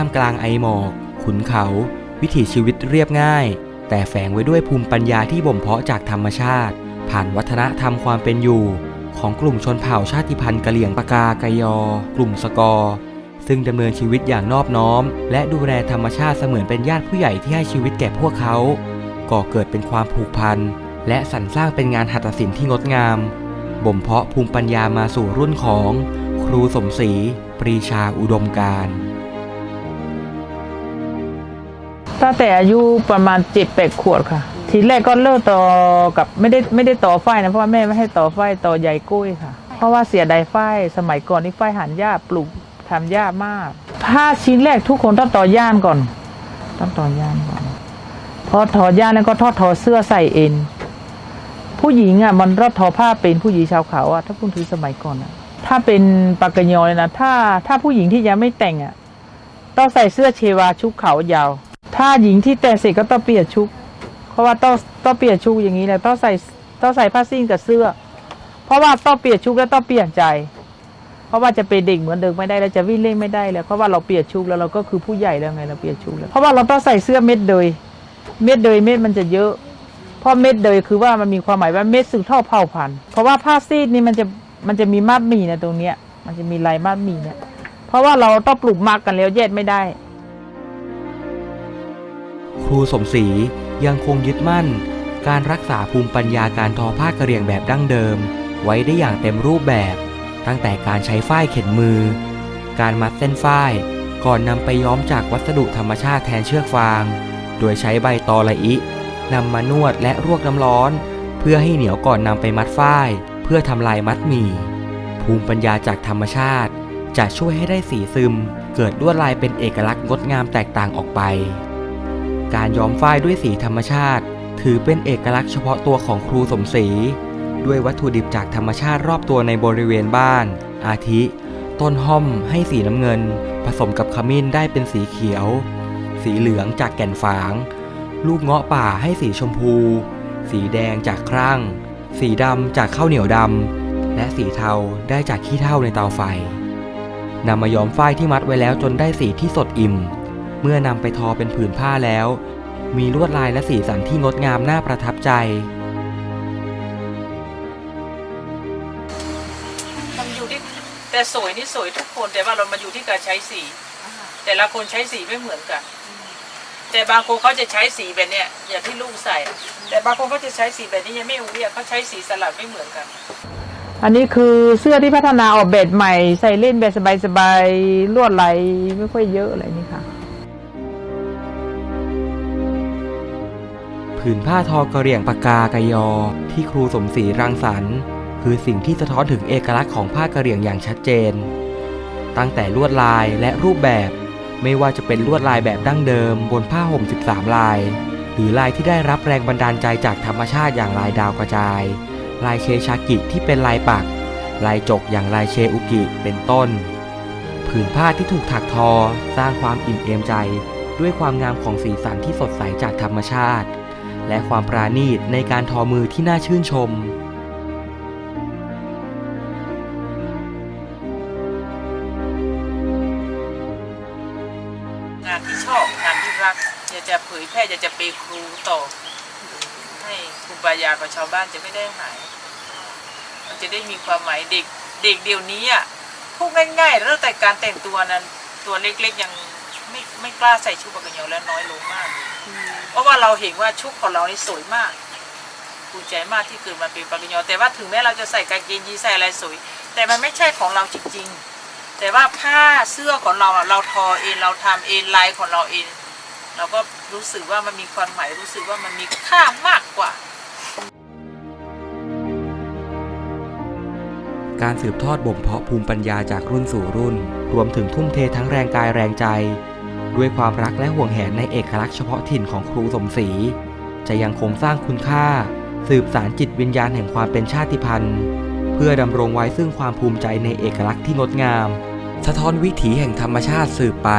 ามกลางไอหมอก ขุนเขา วิถีชีวิตเรียบง่าย แต่แฝงไว้ด้วยภูมิปัญญาที่บ่มเพาะจากธรรมชาติ ผ่านวัฒนธรรมความเป็นอยู่ ของกลุ่มชนเผ่าชาติพันธุ์กะเหลี่ยงปากากยอ กลุ่มสกอ ซึ่งดำเนินชีวิตอย่างนอบน้อม และดูแลธรรมชาติเสมือนเป็นญาติผู้ใหญ่ที่ให้ชีวิตแก่พวกเขาก่อเกิดเป็นความผูกพันและสรรสร้างเป็นงานหัตถศิลป์ที่งดงาม บ่มเพาะภูมิปัญญามาสู่รุ่นของ ครูสมศรี ปรีชาอุดมการ ตั้งแต่อายุประมาณเจ็ดแปดขวบค่ะ ทีแรกก็เลิกต่อกับไม่ได้ไม่ได้ต่อไฟนะเพราะว่าแม่ไม่ให้ต่อไฟต่อใยกุ้ยค่ะ เพราะว่าเสียดายไฟสมัยก่อนนี่ไฟหันหญ้าปลูกทำหญ้ามากผ้าชิ้นแรกทุกคนต้องต่อย่านก่อน ต้องต่อย่านก่อนพอถอย่านแล้วก็ทอดทอเสื้อใส่เอ็นผู้หญิงอะมันรอดทอผ้าเป็นผู้หญิงชาวเขาอะถ้าพูดถึงสมัยก่อนอะถ้าเป็นปากกยอเลยนะถ้าถ้าผู้หญิงที่ยังไม่แต่งอะต้องใส่เสื้อเชวาชุกเขายาว ถ้าหญิงที่แต่งเสร็จก็ต้องเปลี่ยนชุกเพราะว่าต้องต้องเปลี่ยนชุกอย่างนี้แหละต้องใส่ต้องใส่ผ้าสิ้นกับเสื้อ เพราะว่าต้องเปลี่ยนชุกแล้วต้องเปลี่ยนใจ เพราะว่าจะเป็นเด็กเหมือนเดิมไม่ได้แล้วจะวิ่งเล่นไม่ได้แล้วเพราะว่าเราเปลี่ยนชุกแล้วเราก็คือผู้ใหญ่แล้วไงเราเปลี่ยนชุกแล้วเพราะว่าเราต้องใส่เสื้อเม็ดเดยเม็ดเดยเม็ดมันจะเยอะเพราะเม็ดเดยคือว่ามันมีความหมายว่าเม็ดสืบทอดเผ่าพันธุ์เพราะว่าผ้าซีดนี่มันจะมันจะมีมัดหมี่นะตรงเนี้ย มันจะมีลายมัดหมี่เนี่ย เพราะว่าเราต้องปลูกมักกันแล้วแยกไม่ได้ รูสมศรียังคงยึดมั่น การรักษาภูมิปัญญาการทอผ้ากระเรียงแบบดั้งเดิม ไว้ได้อย่างเต็มรูปแบบ ตั้งแต่การใช้ฝ้ายเข็นมือ การมัดเส้นฝ้ายก่อนนำไปย้อมจากวัสดุธรรมชาติแทนเชือกฟาง โดยใช้ใบตอละอินำมานวดและรวกน้ำร้อน เพื่อให้เหนียวก่อนนำไปมัดฝ้าย เพื่อทำลายมัดหมี่ ภูมิปัญญาจากธรรมชาติ จะช่วยให้ได้สีซึม เกิดลวดลายเป็นเอกลักษณ์งดงามแตกต่างออกไป การย้อมฝ้ายด้วยสีธรรมชาติ ถือเป็นเอกลักษณ์เฉพาะตัวของครูสมศรี ด้วยวัตถุดิบจากธรรมชาติรอบตัวในบริเวณบ้าน อาทิ ต้นห้อมให้สีน้ำเงิน ผสมกับขมิ้นได้เป็นสีเขียว สีเหลืองจากแก่นฝาง ลูกเงาะป่าให้สีชมพู สีแดงจากครั่ง สีดำจากข้าวเหนียวดำ และสีเทาได้จากขี้เถ้าในเตาไฟนำมาย้อมฝ้ายที่มัดไว้แล้วจนได้สีที่สดอิ่ม เมื่อนำไปทอเป็นผืนผ้าแล้ว มีลวดลายและสีสันที่งดงามน่าประทับใจมันอยู่ที่แต่สวยนี่สวยทุกคนแต่ว่าเรามาอยู่ที่การใช้สี แต่ละคนใช้สีไม่เหมือนกัน แต่บางคนเขาจะใช้สีแบบเนี้ยอย่างที่ลูกใส่ แต่บางคนเขาจะใช้สีแบบนี้ยังไม่อุ้ยเขาใช้สีสลับไม่เหมือนกัน อันนี้คือเสื้อที่พัฒนาออกแบบใหม่ ใส่เล่นแบบสบายๆลวดลายไม่ค่อยเยอะอะไรนี่ค่ะ ผืนผ้าทอกระเหรี่ยงปากกากะยอ ที่ครูสมศรีรังสรรค์คือสิ่งที่สะท้อนถึงเอกลักษณ์ของผ้ากระเหรี่ยงอย่างชัดเจน ตั้งแต่ลวดลายและรูปแบบ ไม่ว่าจะเป็นลวดลายแบบดั้งเดิม บนผ้าห่ม 13 ลาย หรือลายที่ได้รับแรงบันดาลใจจากธรรมชาติอย่างลายดาวกระจาย ลายเชชากิที่เป็นลายปัก ลายจกอย่างลายเชอุกิเป็นต้น ผืนผ้าที่ถูกถักทอ สร้างความอิ่มเอมใจ ด้วยความงามของสีสันที่สดใสจากธรรมชาติ และความปราณีตในการทอมือที่น่าชื่นชม งานที่ชอบงานที่รักอยากจะเผยแพร่อยากจะเป็นครูต่อ ให้ภูมิปัญญาของชาวบ้านจะไม่ได้หาย มันจะได้มีความหมายเด็กเด็กเดี๋ยวนี้อะพูดง่ายๆเรื่องแต่การแต่งตัวนั้นตัวเล็กๆยัง ไม่ไม่กล้าใส่ชุดปากกระเหนียวและน้อยลงมาก เพราะว่าเราเห็นว่าชุดของเรานี่สวยมากภูมิใจมากที่เกิดมาเป็นปากกระเหนียวแต่ว่าถึงแม้เราจะใส่กางเกงยีนใส่อะไรสวย แต่มันไม่ใช่ของเราจริงๆ แต่ว่าผ้าเสื้อของเราอะเราทอเองเราทำเองลายของเราเองเราก็รู้สึกว่ามันมีความหมายรู้สึกว่ามันมีค่ามากกว่าการสืบทอดบ่มเพาะภูมิปัญญาจากรุ่นสู่รุ่น รวมถึงทุ่มเททั้งแรงกายแรงใจ ด้วยความรักและห่วงแหนในเอกลักษณ์เฉพาะถิ่นของครูสมศรี จะยังคงสร้างคุณค่า สืบสารจิตวิญญาณแห่งความเป็นชาติพันธุ์ เพื่อดำรงไว้ซึ่งความภูมิใจในเอกลักษณ์ที่งดงาม สะท้อนวิถีแห่งธรรมชาติสืบไป